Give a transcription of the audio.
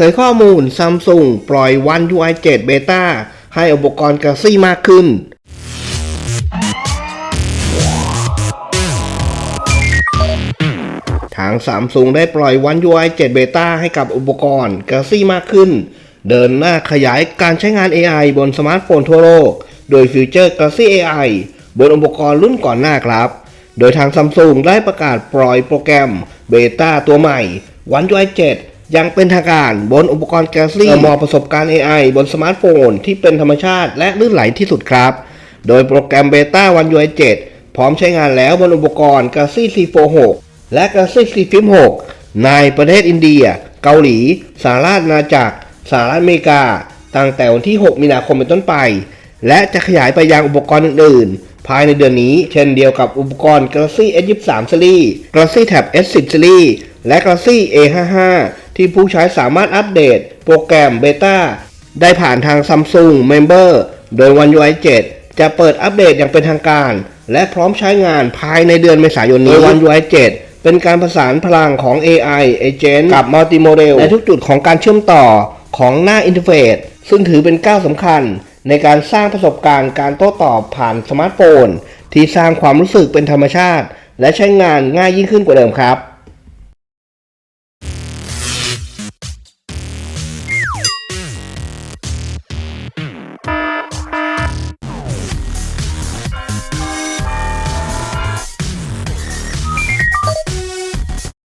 ผยข้อมูล Samsung ปล่อย One UI 7 Beta ให้อุปกรณ์ Galaxy มากขึ้น ทาง Samsung ได้ปล่อย One UI 7 Beta ให้กับอุปกรณ์ Galaxy มากขึ้น เดินหน้าขยายการใช้งาน AI บนสมาร์ทโฟนทั่วโลก โดยฟีเจอร์ Galaxy AI บนอุปกรณ์รุ่นก่อนหน้าครับ โดยทาง Samsung ได้ประกาศปล่อยโปรแกรมเบต้าตัวใหม่ One UI 7 ยังเป็นทางการบนอุปกรณ์ Galaxy มอประสบการณ์ AI บนสมาร์ทโฟน ที่เป็นธรรมชาติและลื่นไหลที่สุดครับ โดยโปรแกรมเบต้า One UI 7พร้อมใช้งานแล้วบนอุปกรณ์ Galaxy C46 และ Galaxy C Flip 6ในประเทศอินเดีย เกาหลี สหราชอาณาจักรสหรัฐอเมริกา ตั้งแต่วันที่ 6 มีนาคมเป็นต้นไป และจะขยายไปยังอุปกรณ์อื่น ๆ ภายในเดือนนี้ เช่นเดียวกับอุปกรณ์ Galaxy S23 Series Galaxy Tab S10 Series และ Galaxy A55 ที่ผู้ใช้สามารถอัปเดต โปรแกรมเบต้าได้ผ่านทาง Samsung Member โดย One UI 7 จะเปิดอัปเดตอย่างเป็นทางการ และพร้อมใช้งานภายในเดือนเมษายนนี้ One UI 7 เป็นการประสานพลังของ AI Agent กับ Multimodal ในทุกจุดของการเชื่อมต่อของหน้าอินเทอร์เฟซซึ่งถือเป็นก้าวสำคัญในการสร้างประสบการณ์การโต้ตอบผ่านสมาร์ทโฟน ที่สร้างความรู้สึกเป็นธรรมชาติ และใช้งานง่ายยิ่งขึ้นกว่าเดิมครับ